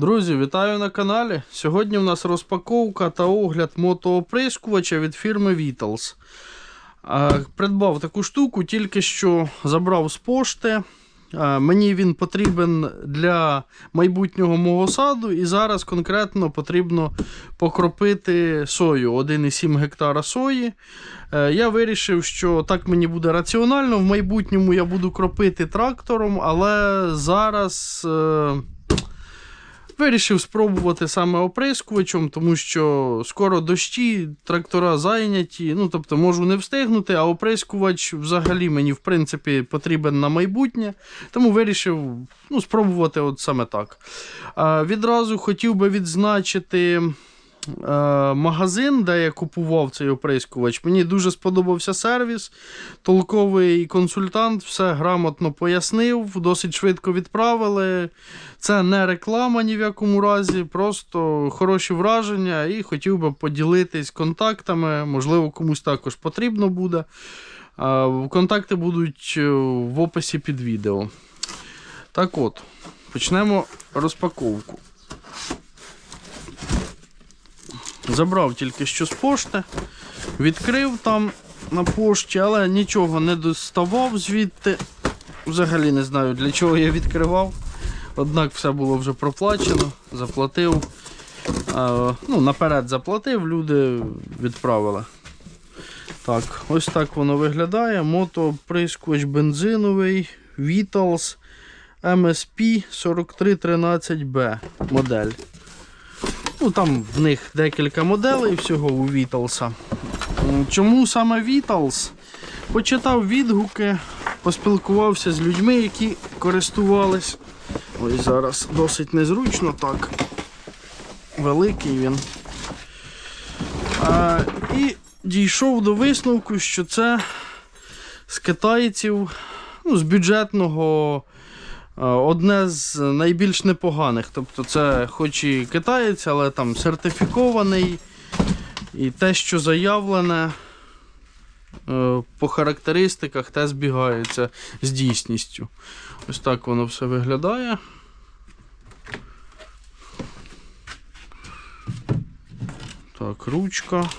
Друзі, вітаю на каналі. Сьогодні у нас розпаковка та огляд мотооприскувача від фірми Vitals. Придбав таку штуку, тільки що забрав з пошти. Мені він потрібен для майбутнього мого саду, і зараз конкретно потрібно покропити сою 1,7 гектара сої. Е, Я вирішив, що так мені буде раціонально. В майбутньому я буду кропити трактором, але зараз. Вирішив спробувати саме оприскувачем, тому що скоро дощі, трактора зайняті. Ну, тобто можу не встигнути, а оприскувач взагалі мені в принципі потрібен на майбутнє. Тому вирішив ну, спробувати от саме так. А, відразу хотів би відзначити. Е, Магазин, де я купував цей оприскувач, мені дуже сподобався сервіс. Толковий консультант все грамотно пояснив, досить швидко відправили. Це не реклама ні в якому разі, просто хороші враження і хотів би поділитись контактами. Можливо, комусь також потрібно буде. Контакти будуть е, в описі під відео. Так от, почнемо розпаковку. Забрав тільки що з пошти, відкрив там на пошті, але нічого не доставав звідти. Взагалі не знаю для чого я відкривав. Однак все було вже проплачено, заплатив. Ну, Наперед заплатив, люди відправили. Так, ось так воно виглядає. Мотоприскувач бензиновий Vitals MSP 4313B модель. Ну, Там в них декілька моделей всього у. М, Чому саме Vitals? Почитав відгуки, поспілкувався з людьми, які користувались. Ось зараз досить незручно так. Великий він. А, і дійшов до висновку, що це з китайців, ну, з бюджетного одне з найбільш непоганих. Тобто це хоч і китаєць, але там сертифікований. І те, що заявлене е, по характеристиках, те збігається з дійсністю. Ось так воно все виглядає. Так, ручка.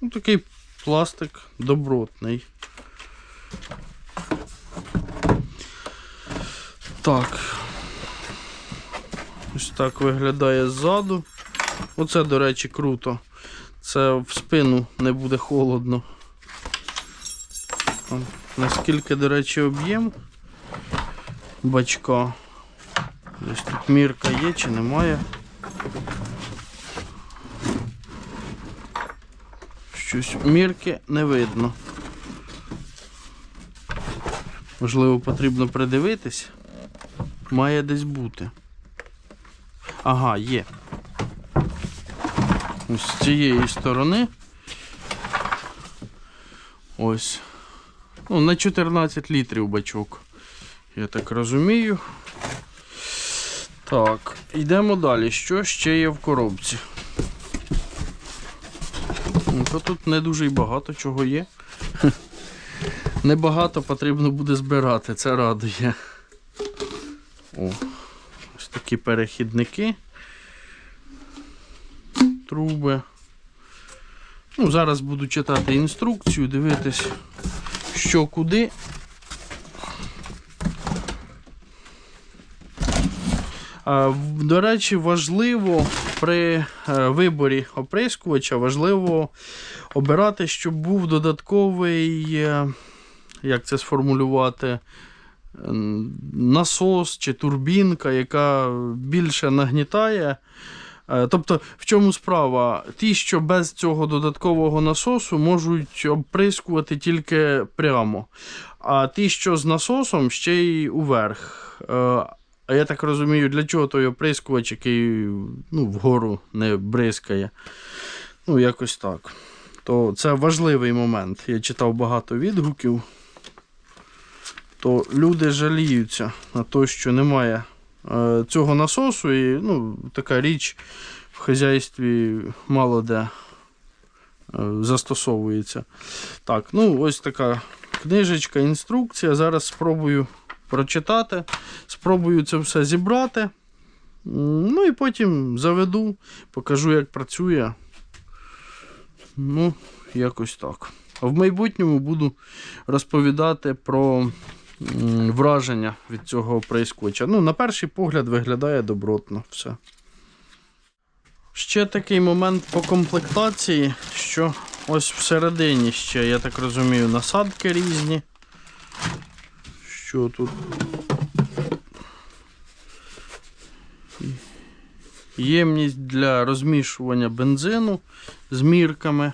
Ну, такий пластик добротний. Так. Ось так виглядає ззаду. Оце, до речі, круто. Це в спину не буде холодно. Наскільки, до речі, об'єм бачка. Десь тут мірка є чи немає. Щось мірки не видно. Можливо, потрібно придивитись. Має десь бути. Ага, є. Ось з цієї сторони. Ось. Ну, на 14 літрів бачок. Я так розумію. Так, йдемо далі. Що ще є в коробці? Ну, то тут не дуже й багато чого є. Небагато потрібно буде збирати, це радує. О, ось такі перехідники. Труби. Ну, Зараз буду читати інструкцію, дивитись, що куди. До речі, важливо при е, виборі оприскувача важливо обирати, щоб був додатковий, е, як це сформулювати, насос чи турбінка, яка більше нагнітає. Е, Тобто, в чому справа? Ті, що без цього додаткового насосу, можуть обприскувати тільки прямо. А ті, що з насосом, ще й уверх. Е, А я так розумію, для чого той оприскувач, який ну, вгору не бризкає. Ну, якось так. То це важливий момент. Я читав багато відгуків. То люди жаліються на те, що немає е, цього насосу, і ну, така річ в хазяйстві мало де е, застосовується. Так, ну ось така книжечка, інструкція. Зараз спробую прочитати. Спробую це все зібрати. Ну і потім заведу, покажу, як працює. Ну, якось так. А в майбутньому буду розповідати про враження від цього оприскувача. Ну, на перший погляд виглядає добротно все. Ще такий момент по комплектації, що ось всередині ще, я так розумію, насадки різні. Що тут? Ємність для розмішування бензину з мірками.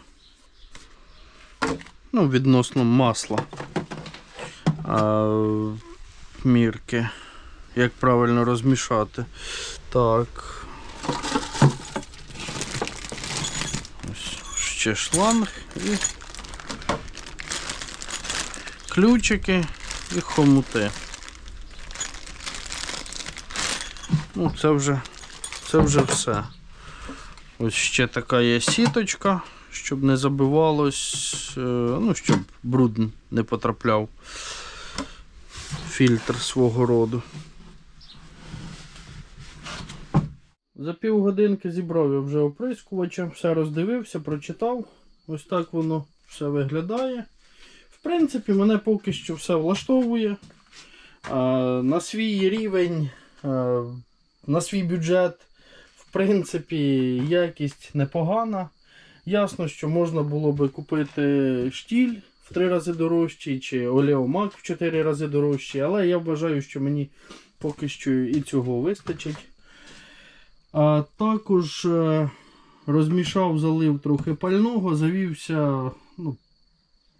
Ну, відносно масла. Мірки. Як правильно розмішати. Так. Ось ще шланг і ключики і хомути. Ну, це вже, це вже все. Ось ще така є сіточка, щоб не забивалось, е, ну, щоб бруд не потрапляв. Фільтр свого роду. За півгодинки зібрав я вже оприскувача, все роздивився, прочитав. Ось так воно все виглядає. В принципі, мене поки що все влаштовує. На свій рівень, на свій бюджет, в принципі, якість непогана. Ясно, що можна було би купити штіль в 3 рази дорожчий, чи олеомак в 4 рази дорожчий, але я вважаю, що мені поки що і цього вистачить. А також е, розмішав, залив трохи пального, завівся ну,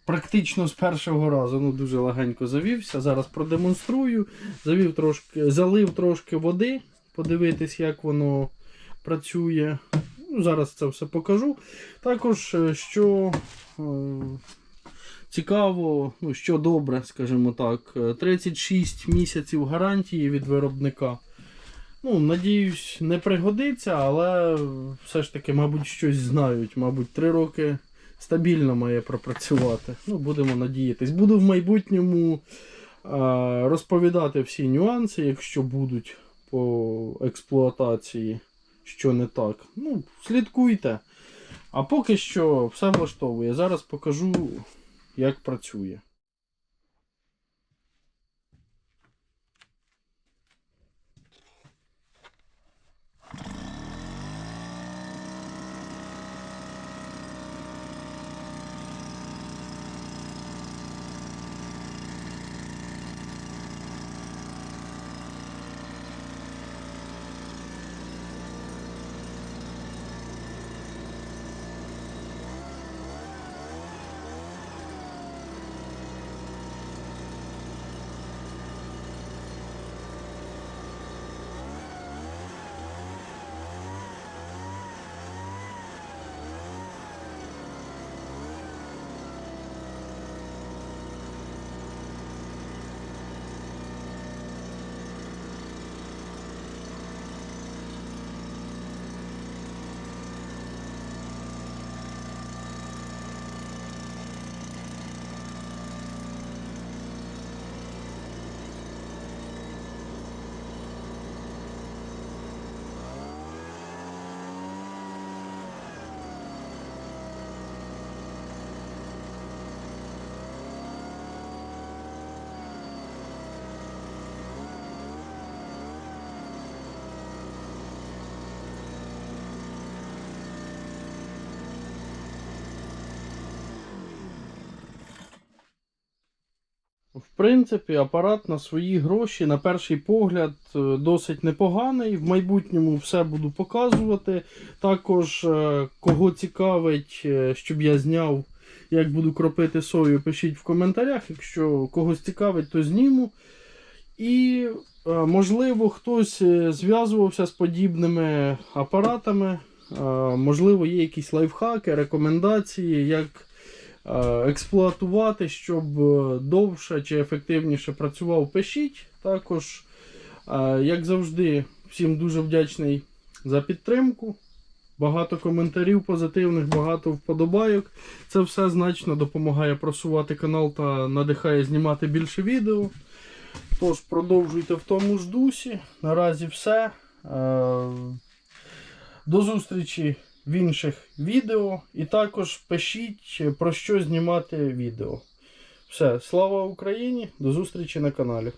практично з першого разу. Ну, дуже легенько завівся. Зараз продемонструю. Завів трошки, залив трошки води, подивитись, як воно працює. Ну, зараз це все покажу. Також, е, що е, цікаво, ну, що добре, скажімо так, е, 36 місяців гарантії від виробника. Ну, надіюсь, не пригодиться, але все ж таки, мабуть, щось знають. Мабуть, 3 роки стабільно має пропрацювати. Ну, будемо надіятись. Буду в майбутньому а, розповідати всі нюанси, якщо будуть по експлуатації, що не так. Ну, слідкуйте. А поки що все влаштовує. Зараз покажу, як працює. Принципі, апарат на свої гроші, на перший погляд, е, досить непоганий. В майбутньому все буду показувати. Також, е, кого цікавить, е, щоб я зняв, як буду кропити сою, пишіть в коментарях. Якщо когось цікавить, то зніму. І, можливо, хтось зв'язувався з подібними апаратами. Можливо, є якісь лайфхаки, рекомендації, як експлуатувати, щоб е, довше чи ефективніше працював, пишіть. Також, е, як завжди, всім дуже вдячний за підтримку. Багато коментарів позитивних, багато вподобайок. Це все значно допомагає просувати канал та надихає знімати більше відео. Тож, продовжуйте в тому ж дусі. Наразі все. Е, До зустрічі в інших відео. І також пишіть, про що знімати відео. Все, слава Україні! До зустрічі на каналі.